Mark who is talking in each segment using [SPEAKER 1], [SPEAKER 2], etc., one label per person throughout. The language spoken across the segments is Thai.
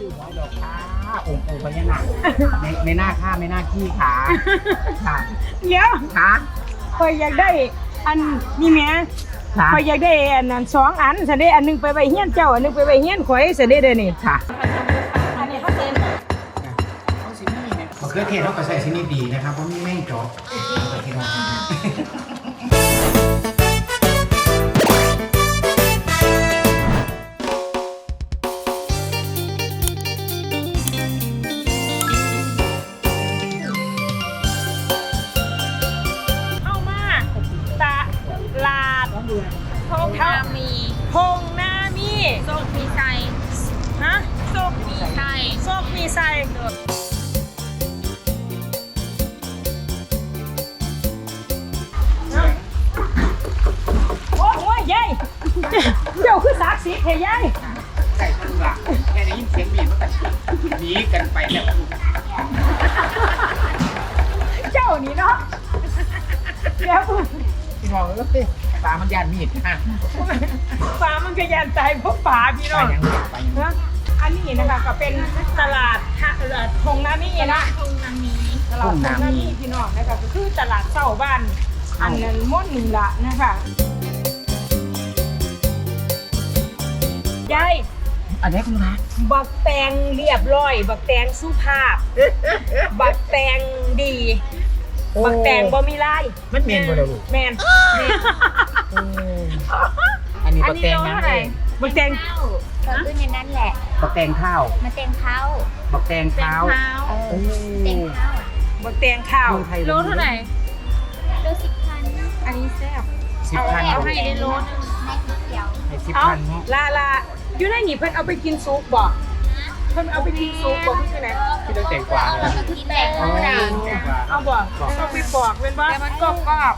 [SPEAKER 1] ชื่อร้อยดอกค่ะองค์ปู่พญานาคไม่ไม่น่าฆ่าไม่น่าขี้ขาค่ะ
[SPEAKER 2] เดี๋ยว
[SPEAKER 1] ขา
[SPEAKER 2] ข่อยอยากได้อันนี่แหม่
[SPEAKER 1] ขา
[SPEAKER 2] ข่อยอยากได้อันนั้นสองอันสันเดอันหนึงไปไว้เฮียนเจ้าอันหนึงไปไว้เฮียนข่อยสันเดเด้อนี่
[SPEAKER 1] ค่ะ
[SPEAKER 2] อันนี้เขาเป็น
[SPEAKER 1] เอาสินี่เนี่ยมะเขือเทศเราก็ใส่ชนิดดีนะครับเพราะมีแม่งจอกโอเคเนาะ
[SPEAKER 2] เข้า จ้าคือสากเทยาย
[SPEAKER 1] ใส่ตุ่ละแค่ได้ยินเสียงบีบมันก็หนีกันไปแล้ว
[SPEAKER 2] เจ้านี่เนาะเดี๋ยว
[SPEAKER 1] พี่น้องเอ้ยปลามันยานมีดค่ะ
[SPEAKER 2] ฟ้ามันก็ยันตายเพราะป่าพี่
[SPEAKER 1] ไป
[SPEAKER 2] น้อง
[SPEAKER 1] ยังไปยัง
[SPEAKER 2] นะอันนี้นะคะก็เป็นตลาดทะเอ่อทงนามีนะ
[SPEAKER 3] ทงนามี
[SPEAKER 2] ตลาดทงนามีพี่น้องนะคะก็คือตลาดเช้าบ้าน อันนั้นม่อนหนึ่งละนะคะ ยาย
[SPEAKER 1] อันนี้คุณรัก
[SPEAKER 2] บักแตงเรียบร้อย บักแตงสุภาพ บักแตงดี บักแตงบ่มีลาย
[SPEAKER 1] มันเมนบ่เด้อลูก
[SPEAKER 2] แมน
[SPEAKER 1] อันนี้
[SPEAKER 3] อัน
[SPEAKER 1] บัก
[SPEAKER 3] นี้
[SPEAKER 1] แตง
[SPEAKER 3] โล
[SPEAKER 1] ยัง
[SPEAKER 3] เท่าไหร่
[SPEAKER 2] บักแตง
[SPEAKER 3] ข้าวก็ขึ้นในนั้นแหละ
[SPEAKER 1] บักแตงข้าว
[SPEAKER 3] มาเต็งเท้า
[SPEAKER 1] บักแตง
[SPEAKER 3] เต็ง
[SPEAKER 1] เท้า
[SPEAKER 3] เท้า
[SPEAKER 1] โอ้
[SPEAKER 3] เต็งเท้า
[SPEAKER 2] บักแตงข้าว
[SPEAKER 1] เมืองไทย
[SPEAKER 3] โลเท่าไหร่โลสิบพันอันนี้แซ่บ
[SPEAKER 1] สิบพัน
[SPEAKER 3] เอาให้ได้โลนึงในสีเขียว
[SPEAKER 1] ให้สิบ
[SPEAKER 2] เอา
[SPEAKER 1] พันเนาะ
[SPEAKER 2] ลาลา อยู่ในนี่เพิ่นเอาไปกินซุปบ่เพิ่นเอาไปกินซุปบ่เพิ่นคือไหน
[SPEAKER 1] ที่ต้องแต่งกว่า
[SPEAKER 3] แล้วก็กินแบ่งธรรมดา
[SPEAKER 2] เอาบ่เอาไปปอกเป็นบ่
[SPEAKER 3] แต่มันกรอบกรอบ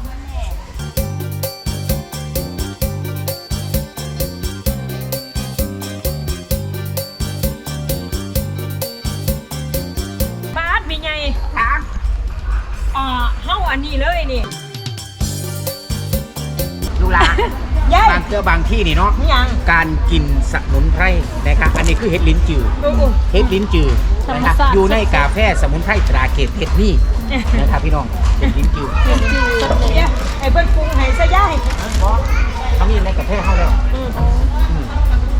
[SPEAKER 2] บาดมีไงครับอ่าเฮาอันนี้เลยนี่
[SPEAKER 1] ดูละ
[SPEAKER 2] ยาย
[SPEAKER 1] บางเทื่อบางที่นี่เนาะ
[SPEAKER 2] นี่ยัง
[SPEAKER 1] การกินสมุนไพรนะครับอันนี้คือเห็ดลิ้นจือ
[SPEAKER 2] โอ้โห
[SPEAKER 1] เห็ดลิ้นจือนะครับอยู่ในกาแฟสมุนไพรตราเกตเห็ดนี่นะครับพี่น้องเห็ดลิ้นจือ
[SPEAKER 2] เดี๋ยวให้เพิ่นปรุงให้ซะยาย
[SPEAKER 1] เขามีในกาแฟเขาแล้ว
[SPEAKER 2] อืม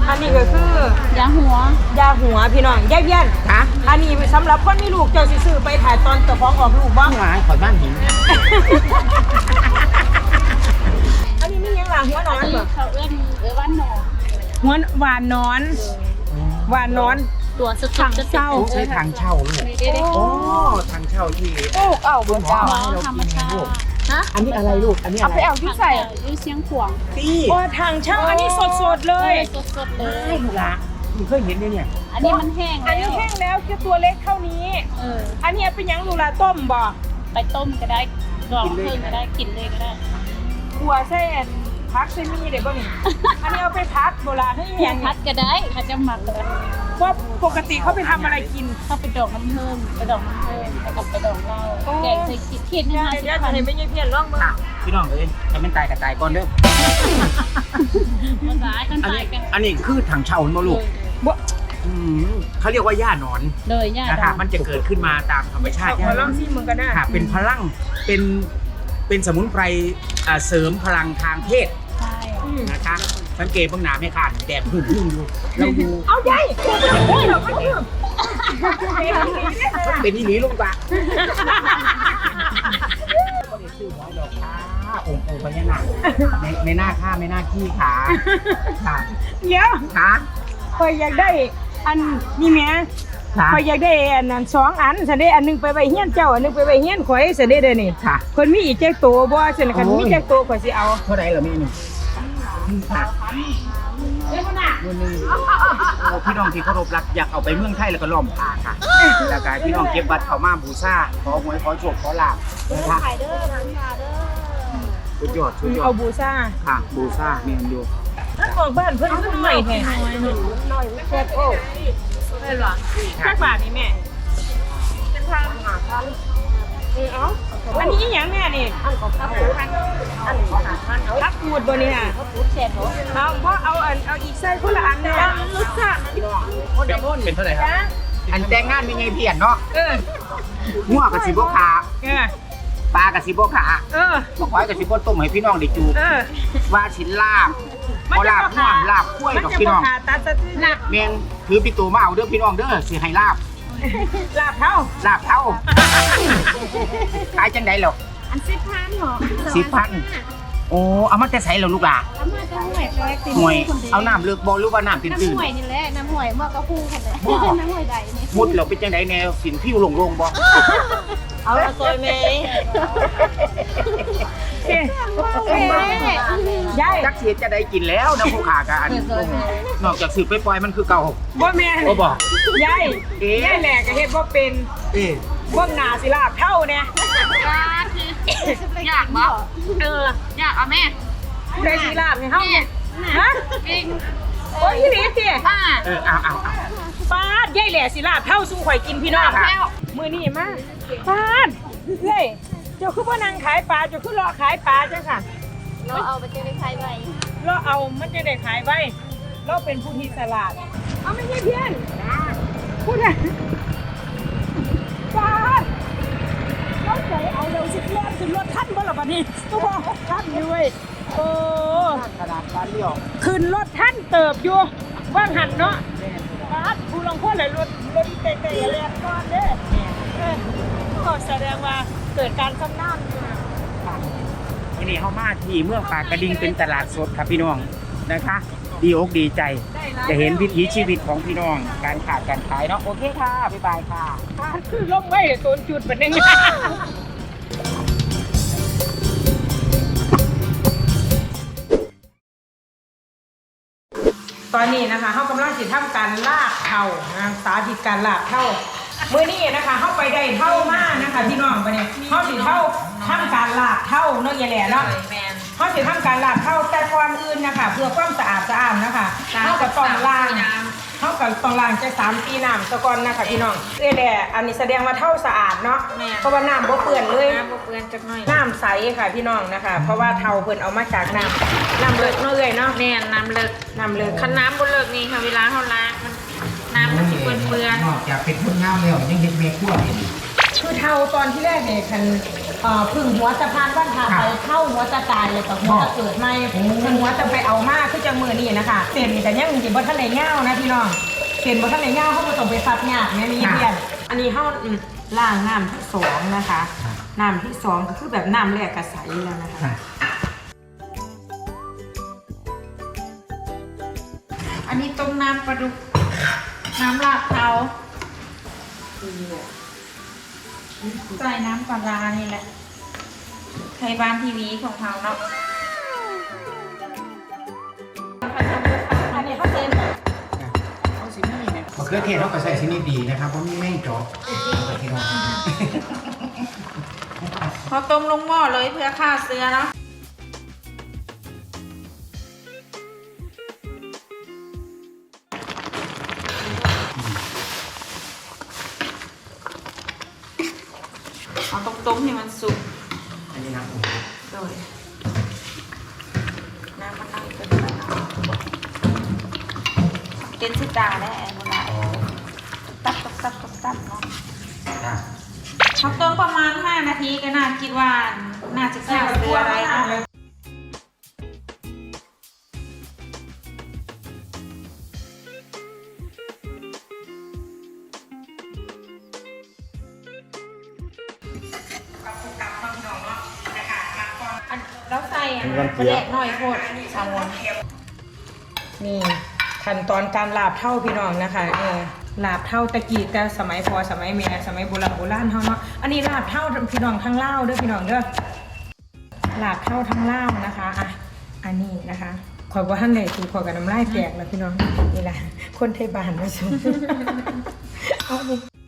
[SPEAKER 2] อันนี้ก็คือยา
[SPEAKER 3] หัว ยา
[SPEAKER 2] หัวพี่น้องยายเบี้ยน
[SPEAKER 1] ค่ะ
[SPEAKER 2] อันนี้สำหรับคนมีลูกเจ้าสิซื้อไปถ่ายตอนเจ้าของออกลูกบ่
[SPEAKER 1] บ้างหลายขอยบ้านหิน
[SPEAKER 2] อั นนี้มีหยังล่ะหัวนอนบ่
[SPEAKER 3] เขาเอื้อนเอื้อว่านหนอ
[SPEAKER 2] หัวหวานนอนหวานนอน
[SPEAKER 3] ตัวสุด
[SPEAKER 2] ถังเศร้า
[SPEAKER 1] ลูกใช้ทางเช่าลูกโอ้ทางเช่าที่
[SPEAKER 2] โอ้เอาบ่
[SPEAKER 1] หมอ
[SPEAKER 2] เจ้า
[SPEAKER 1] มาให้เรากินนะลูก
[SPEAKER 3] ฮะ
[SPEAKER 1] อันนี้อะไรลูก อันนี้อะไร
[SPEAKER 3] เอาที่ใส่ยูเสียงขวาง
[SPEAKER 1] ตี้
[SPEAKER 2] โอ้ทางเช่าอันนี้สดๆเลย
[SPEAKER 3] สดๆเลย
[SPEAKER 1] ลูกละมึงเคยเห็นเนี่ยเนี่ย
[SPEAKER 3] อันนี้มันแห้ง
[SPEAKER 2] อันนี้แห้งแล้วคือตัวเล็กเท่านี้
[SPEAKER 3] เออ
[SPEAKER 2] อันนี้เอาเป็นหยังลูลาต้มบ่
[SPEAKER 3] ไปต้มก็ได้ดอกเพิ่งก็ได้กินเลยก็ได้
[SPEAKER 2] ขัวเส้นพักเส้นมีเดี๋ยวบ่นี่อันนี้เอาไปพักโบราณให้
[SPEAKER 3] อ
[SPEAKER 2] ยั
[SPEAKER 3] ยางกพัดก็ได้เขาจะหมักก็ได้
[SPEAKER 2] ว่าปกติเขาไปทำอะไรกิน
[SPEAKER 3] เข้าไปดอกน้ำเพิ่มไปดอกน้ำเพิ่มไปกับไปดอกเหล้า
[SPEAKER 2] โอ้
[SPEAKER 3] แกงใส่คิดคิดให้
[SPEAKER 2] ย่า
[SPEAKER 3] ห้าสิบ
[SPEAKER 2] ย่า
[SPEAKER 3] พั
[SPEAKER 2] จะ
[SPEAKER 3] น
[SPEAKER 2] ให้ไม่ใช่เพี้ยนร่องมือ
[SPEAKER 1] ค่ะพี่น้องเอ้ยถ้ามันตายก็ตายก่อนเด้อ
[SPEAKER 3] มันร้ายกัน
[SPEAKER 1] อัน
[SPEAKER 3] ตา
[SPEAKER 1] นี้
[SPEAKER 3] ยกัน
[SPEAKER 1] อันนี้คือทางเช่าเห็นบ่ลูก
[SPEAKER 2] บ่
[SPEAKER 1] อืมเขาเรียกว่าหญ้าหนอน
[SPEAKER 3] เลยย่า
[SPEAKER 1] นะ
[SPEAKER 3] ด
[SPEAKER 1] คะ
[SPEAKER 3] อก
[SPEAKER 1] มันจะเกิดขึ้นมาตามธรรมชาติ
[SPEAKER 2] ขอลองซิมึงก็ได้
[SPEAKER 1] ค่ะเป็นพลังเป็น เป็นสมุนไพรอ่าเสริมพลังทางเพศ
[SPEAKER 3] ใช่
[SPEAKER 2] อืม
[SPEAKER 1] นะคะ สังเกตเบ้างหนาไม่ขาดแดดพึ่งพึ่งอยู่เราดู
[SPEAKER 2] เอาใหญ่โอ้ยเราก็ลืม
[SPEAKER 1] มันเป็นอีหลีลุงปะก็ได้ชื่อร้อยดอกค่ะองค์ปู่พญานาคไม่ไม่น่าฆ่าไม่น่าขี้ขาค่ะ
[SPEAKER 2] เดี๋ยว
[SPEAKER 1] ขา
[SPEAKER 2] ข่อยอยากได้ อันนี่แหม่
[SPEAKER 1] ขา
[SPEAKER 2] ข่อยอยากได้อันนั้นสองอันสันเดอันหนึงไปไว้เฮียนเจ้าอันหนึงไปไว้เฮียนข่อยสันเดเด้อนี่
[SPEAKER 1] ค่ะ
[SPEAKER 2] คนมีอีกแจ๊กโตบ่สันคัน
[SPEAKER 1] โอ้ย
[SPEAKER 2] มีแจ๊กโตข่อยสิเอา
[SPEAKER 1] เท่าไหรเหรอแม่หนึ่งค่ะเงินหนึ่งโอ้พี่น้องที่เคารพรักอยากเอาไปเมืองไทยแล้วก็ล้อมผ้าค่ะแล้วก็ให้พี่น้องเก็บบัตรเข้ามาบูชาขอหวยขอโชคขอลาบนะคะ
[SPEAKER 3] ขายเด้อร้านยาเด้อ
[SPEAKER 1] สุดยอดสุดยอ
[SPEAKER 2] เอา
[SPEAKER 1] ด
[SPEAKER 2] บูซ่า
[SPEAKER 1] ค่ะบูชาเมียนอยู่
[SPEAKER 2] ถ้าออกบ้านเพิ่นเพิ่นใหม่แท้น้อยแซ่บโอ้ ได้หรอจักบาทนี่แม่ เป็นทางหาพันเออเอาอันนี้อีหยังแม่นี่
[SPEAKER 3] อันของข้าวหมูพันอันของหาพันเอา
[SPEAKER 2] พักกูดบ่เนี่ย
[SPEAKER 3] ข้าวหมูเสร็จเหรอ
[SPEAKER 2] เอาเพราะเอาอันเอาอีกไส้คนละอันเนี่ยรู้จัก
[SPEAKER 1] เป็นเท่าไหร่ครับ อันแต่งงานมีไงเพียนเนาะ
[SPEAKER 2] เออ
[SPEAKER 1] งัวกับสิบขา
[SPEAKER 2] เออ
[SPEAKER 1] ปลากับสิบขา
[SPEAKER 2] เออ
[SPEAKER 1] บอกไว้กับสิบต้มให้พี่น้องได้จู
[SPEAKER 2] เออ
[SPEAKER 1] ว่าชิ้นลาบ
[SPEAKER 2] มัน
[SPEAKER 1] เอา
[SPEAKER 2] จะ
[SPEAKER 1] ลาบ
[SPEAKER 2] บ่
[SPEAKER 1] หัว
[SPEAKER 2] ขา
[SPEAKER 1] ลาบกล้วย
[SPEAKER 2] มัน
[SPEAKER 1] ดอก
[SPEAKER 2] จะ
[SPEAKER 1] พี่
[SPEAKER 2] บ่
[SPEAKER 1] น้อง
[SPEAKER 2] ขาตาสะทืหนัก
[SPEAKER 1] เมน ถือปิตูมาเอาเด้อพี่น้องเด้อสิให้ลาบ
[SPEAKER 2] ลาบเท่า
[SPEAKER 1] ลาบเท่าขายจังไดหรอก
[SPEAKER 3] อันสิบพันเหรอ
[SPEAKER 1] สิบพันโอ้เอามาแต่ใส่เหรอลูกหล่ะ
[SPEAKER 3] แล้วมาจะห่วยแรก
[SPEAKER 1] ห่วยเอาน้ำเลือกบอหรือว่าน้ำตื้
[SPEAKER 3] น้ำ
[SPEAKER 1] น
[SPEAKER 3] ห่วยนี่แหละน้ำห่วยมากระพูคนเลยน้ำห่วยใดนี่
[SPEAKER 1] ๆมุดเราเป็นจังไดแนวสินผิวลงลงบ่
[SPEAKER 2] เอาละซอยเมย์
[SPEAKER 3] แม่
[SPEAKER 2] ยาย
[SPEAKER 1] จักเสียจะได้กินแล้วนะผู้ขากันอันนอกจากสืบไปปล่อยมันคือเก่า
[SPEAKER 2] บ่แม่น
[SPEAKER 1] บ่บอก
[SPEAKER 2] ยาย
[SPEAKER 1] เอ๊ะ
[SPEAKER 2] ยายแหลกก็เฮ็ดบ่เป็น
[SPEAKER 1] เอ๊ะ
[SPEAKER 2] เบิ่งหน้าสิลาบเท่าเนี่ย
[SPEAKER 3] อยากบ่เอออยากเอาแม่
[SPEAKER 2] ผู้ใดสิลาบให้เฮาเนี่ยฮะ
[SPEAKER 3] เอง
[SPEAKER 2] โอ้ยอีหลีสิ
[SPEAKER 3] ป้า
[SPEAKER 1] เออเอาเอาเอา
[SPEAKER 2] ปาดยายแหล่สิลาบเท่าสู้ข่อยกินพี่น้อง
[SPEAKER 3] แล้ว
[SPEAKER 2] มื้อนี้มาปาดเฮ้ยเจ้าคือบ่นั่งขายปลาเจ้าคือรอขายปลาจังค่ะ
[SPEAKER 3] เราเอาไปเจอในใครไว้
[SPEAKER 2] เราเอามันจะได้ขายไว้เราเป็นผู้ที่สลาดเอาไม่ใช่เพี้ยนพูดอะป้าดเราใส่เอาเร็วสิเล่นขึ้นรถท่านบ่ล่ะบัดนี้ตัวท่านด้วยโอ้
[SPEAKER 1] ขนาดการเลี้ยว
[SPEAKER 2] ขึ้นรถท่านเติบอยู่ว่างหันเนาะป้าดผู้ลองพูดเลยรถรถเตะๆเรียนก่อนเด้อเออก็แสดงว่า เกิดการซ้ำน้ำอยู่นะ
[SPEAKER 1] วันนี้เฮามาที่เมืองปากกระดิ่งเป็นตลาดสดครับพี่น้องนะคะ ดีอกดีใจจะเห็นวิถีชีวิตของพี่น้องการขาดการขายเนาะโอเคค่ะบ๊ายบายค่ะ
[SPEAKER 2] คือลงไว้โซนจุดแบบนึงตอนนี้นะคะเขากำลังสิทำการลากเท่านะสาธิตการลากเท่าเมื่อนี้นะคะเขาไปได้เท่ามากนะคะพี่น้องไปเนี่ยเขาสิเท่าทำการลากเท่าเนาะอย่าแหล่เนาะเขาสิทำการลากเท่าแต่ก่อนอื่นนะคะ เพื่อความสะอาดสะอาดนะคะเขาก็ต้องล้างเขาก็ต้องล้างจะสามปีน้ำตะกอนนะคะพี่น้องเอ้ยแหล่อันนี้แสดงว่าเท่าสะอาดเนาะเพราะว่าน้ำบ่เปื้อนเลย
[SPEAKER 4] น้ำบ่เปื้อนจักหน่อย
[SPEAKER 2] น้ำใสค่ะพี่น้องนะคะ เพราะว่าเท่าเพิ่นเอามาจากน้ำน้ำเลิกเนาะเอ้ยเนาะ
[SPEAKER 4] แม่นน้ำเลิก
[SPEAKER 2] น้ำเลิก
[SPEAKER 4] คันน้ำบ่เลิกนี่ค่ะเวลาเฮาล้างมัน น้ำมันสิเปื้อนเปื้อน
[SPEAKER 1] นอกจากเป็นคนงามแล้วยังเห็นเมียขั้วอีก
[SPEAKER 2] คือเท่าตอนที่แรกเนี่ยคันเอ่อพึ่งหัวสะพานบ้านทาไปเท่าหัวจะตายเลยกับหัวจะเกิดไม่พึ่งหัวจะไปเอามากคือจังมือนี่นะคะเส้นแต่ยังสิบ่ทันได้เง่านะพี่น้องเส้นบ่ทันได้เง่าเขาบ่ต้องไปซับยากแม่มีเพียนอันนี้เฮาอืมล้างน้ำที่สองนะคะน้ำที่สองก็คือแบบน้ำแรกก็ใสแล้วนะคะ
[SPEAKER 4] อันนี้ต้มน้ำปลาดุก น้ำลาดเทาใส่น้ำปลาร้านี่แหละไทยบ้านทีวีของเขาเนาะ
[SPEAKER 2] อันนี้เขาเส้น
[SPEAKER 1] มะเขือเทศเขาก็ใส่ชนิดดีนะครับเพราะมีแม่งจอกพี่น้อง
[SPEAKER 4] พอต้มลงหม้อเลยเพื่อฆ่าเชื้อเนาะ ต้มๆให้มันสุก
[SPEAKER 1] อันนี้นะ
[SPEAKER 4] โดยน้ำมันนั่งเป็นไปเนาะเป็นสิตาได้แอนเวลาตับตับตับตับตับเนาะ
[SPEAKER 1] ค่ะ
[SPEAKER 4] พักต้มประมาณ 5 นาทีก็น่าคิดว่า แล้วใส่อันประเด็กหน่อยโคตรสามวัน
[SPEAKER 2] นี่ขั้นตอนการลาบเท่าพี่น้องนะคะเออลาบเท่าตะกี้แต่สมัยพอสมัยเมียสมัยโบราณโบราณเท่าเนาะอันนี้ลาบเท่าพี่น้องทั้งเล่าวเด้อพี่น้องเด้อลาบเท่าทั้งเล่าวนะคะอะอันนี้นะคะขอยว่าท่านใดคือขอยกับน้ำลายแตกแล้วพี่น้องนี่แหละคนไทยบ้านมาชมเอาดินี่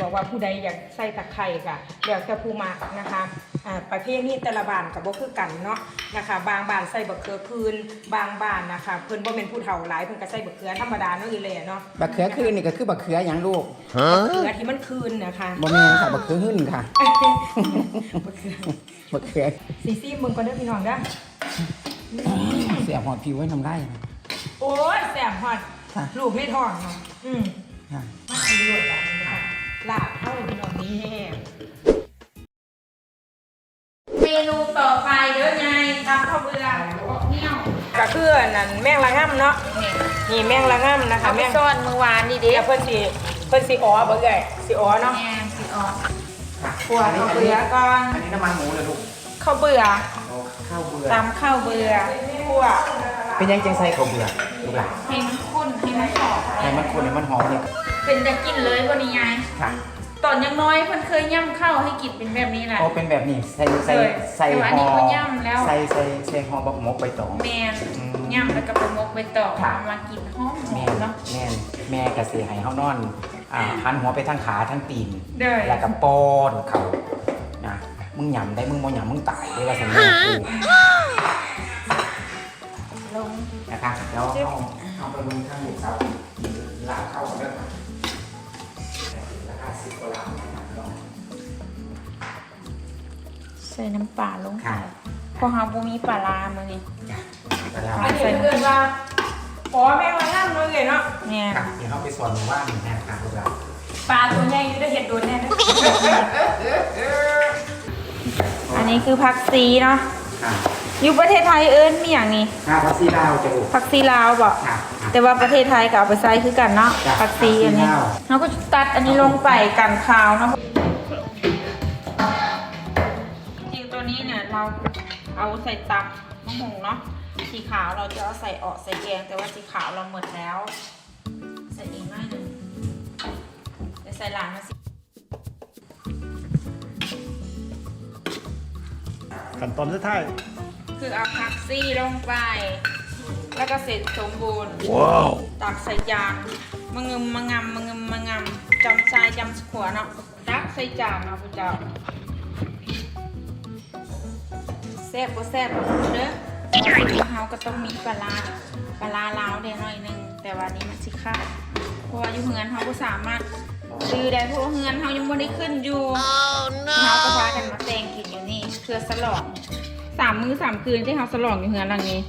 [SPEAKER 2] บอกว่าว่าผู้ใดอยากใส่ตะไคร่ก็แล้วแต่ผู้มักนะคะอ่าประเภทนี้แต่ละบ้านก็บ่คือกันเนาะนะคะ บางบ้านใส่บักเขือคืน บางบ้านนะคะเพิ่นบ่เป็นผู้เฒ่าหลายเพิ่นก็ใส่บักเขือธรรมดาเนาะอีเลยเนาะ
[SPEAKER 1] บักเขือคืนนี่ก็คือบักเขือหยังลูก
[SPEAKER 2] บักเขือที่มันคืนนะคะ
[SPEAKER 1] บ่แม่นค่ะบักเขือหึ่นค่ะ
[SPEAKER 2] บักเขือ
[SPEAKER 1] บักเขือ
[SPEAKER 2] ซีซี่มึงก็เด้อพี่น้องเด้อ
[SPEAKER 1] เสียหอดผิวไว้ทำได้นะ
[SPEAKER 2] โอ้ยแสบฮอด
[SPEAKER 1] ค่ะ
[SPEAKER 2] ลูกไม่ท้องเนาะอืม
[SPEAKER 1] ค่ะ
[SPEAKER 2] มากดีเลยแบบนี้นะคะ ลาบเท่าพี่น้องนี่
[SPEAKER 4] เมนูต่อไปเด้อไงตำข้าวเบื่อเนี่ยว
[SPEAKER 2] ก็คืออันนั่นแมงละง่ำเนาะนี่แมงละง่ำนะคะ
[SPEAKER 4] เอาไป
[SPEAKER 2] แมง
[SPEAKER 4] ซ่อนมือวานนี่เด้
[SPEAKER 2] เดี๋ยวเพิ่นสิเพิ่นสิอ๋อบ่เอ่ยสิอ๋อเนาะ
[SPEAKER 4] แม่สิออก
[SPEAKER 2] ขัวข้าวเบื่อก่อน
[SPEAKER 1] อันนี้น้ำมันหมูเลยลูก
[SPEAKER 2] ข้าวเบื่อ
[SPEAKER 1] ข้าวเบื่อ
[SPEAKER 4] ตำข้าวเบื่อ
[SPEAKER 2] ขัว
[SPEAKER 1] เป็นยังจังใส่ข้าวเบื่อลูกหลาน
[SPEAKER 4] ให้มันข้นให้มันหอม
[SPEAKER 1] ให้มันคนให้มันหอมเนี่ย
[SPEAKER 4] เป็นจะกินเลยวันนี้ไง
[SPEAKER 1] ค่ะ
[SPEAKER 4] ตอนยังน้อยเพิ่นเคยย่ำข้าวให้กินเป็นแบบนี้แหละ
[SPEAKER 1] โอ้เป็นแบบนี้ใส่ใส่
[SPEAKER 4] เลย
[SPEAKER 1] ใส่
[SPEAKER 4] แต่ว่าอัน
[SPEAKER 1] ห่
[SPEAKER 4] นี้
[SPEAKER 1] อ
[SPEAKER 4] เขาย่ำแล้ว
[SPEAKER 1] ใส่ใส่ใส่ห่อบักหมกใบตอง
[SPEAKER 4] แมน
[SPEAKER 1] อืม
[SPEAKER 4] ย่ำแล้วก็ไปมกไปตอก
[SPEAKER 1] ค่ะ
[SPEAKER 4] เอามากินหอมห
[SPEAKER 1] แม่
[SPEAKER 4] อม
[SPEAKER 1] น
[SPEAKER 4] เนาะ
[SPEAKER 1] แม่นแม่กะสิให้เฮานอนอ่าหันหัวไปทางขาทางตีน
[SPEAKER 2] เด้อ
[SPEAKER 1] แล้วก็ป้อนเขานะมึงหยำได้มึงบ่หยำมึงตายได้ว่าสัญญากู
[SPEAKER 4] ลง
[SPEAKER 1] นะคะเดี๋ยวเอาเอาไปลงข้างลูกสาวลาเข้ากันเด้อค่ะราคา สิบกว่าล้านนะครับน้อง
[SPEAKER 4] ใส่น้ำปลาลง
[SPEAKER 1] ค่ะ
[SPEAKER 4] เพราะเฮาบ่มีปลาร้ามื้อนี้
[SPEAKER 1] ก็ได้
[SPEAKER 2] อันนี้เกินว่าอ๋อแมงละง่ำเนาะเอ่ยเนาะ
[SPEAKER 4] แม่น
[SPEAKER 1] ค่ะเดี๋ยวเราไปสอนหมู่บ้านนะคะลูกหลาน
[SPEAKER 2] ปลาตัวใหญ่อยู่ได้เห็ดโดนแน่เด้อ
[SPEAKER 4] อันนี้คือผักซีเนาะ
[SPEAKER 1] ค่ะ
[SPEAKER 4] อยู่ประเทศไทยเอิ้นมีอย่างนี้
[SPEAKER 1] ค่าภาษีดาวจะลูก
[SPEAKER 4] ผักซีลาวบ่
[SPEAKER 1] ค่ะค่ะ
[SPEAKER 4] แต่ว่าประเทศไทยก็เอาไปใส่คือกันเนาะ
[SPEAKER 1] จ้ะ
[SPEAKER 4] ผักซีอันนี้
[SPEAKER 1] ผักชีลาว
[SPEAKER 4] เราก็ตัดอันนี้ลงไปกันขาวเนาะจริงๆตัวนี้เนี่ยเราเอาใส่ตับมะฮุงเนาะสีขาวเราจะเอาใส่ออกใส่แกงแต่ว่าสีขาวเราหมดแล้ว ใส่อีกหน่อยหนึ่งเดี๋ยวใส่หลานมาสิ
[SPEAKER 5] ขั้นตอนสุดท้าย
[SPEAKER 4] คือเอาผักซี่ลงไป แล้วก็เสร็จสมบูรณ์
[SPEAKER 5] ว้าว
[SPEAKER 4] ตักใส่จานมะงึมมะงำมะงึมมะงำจำทรายจำขวเนาะตักใส่จานเนาะพุทธเจ้าแซ่บก็แซ่บบ่รู้เด้อเฮาก็ต้องมีปลาร้าปลาร้าลาวได้หน่อยหนึง แต่ว่านี้มันสิขาดเพราะว่าอยู่เฮือนเฮาก็สามารถซื้อได้เพราะว่าเฮือนเฮายังบ่ได้ขึ้นอยู่เฮาก็พากันมาแต่งกินอยู่นี่เพื่อสลอง สามมื้อสามคืนที่เฮาสลองอยู่เฮือนหลังนี้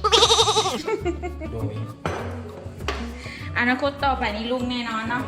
[SPEAKER 1] โดย
[SPEAKER 4] อนาคตต่อไปนี้ลุงแน่นอนเนาะ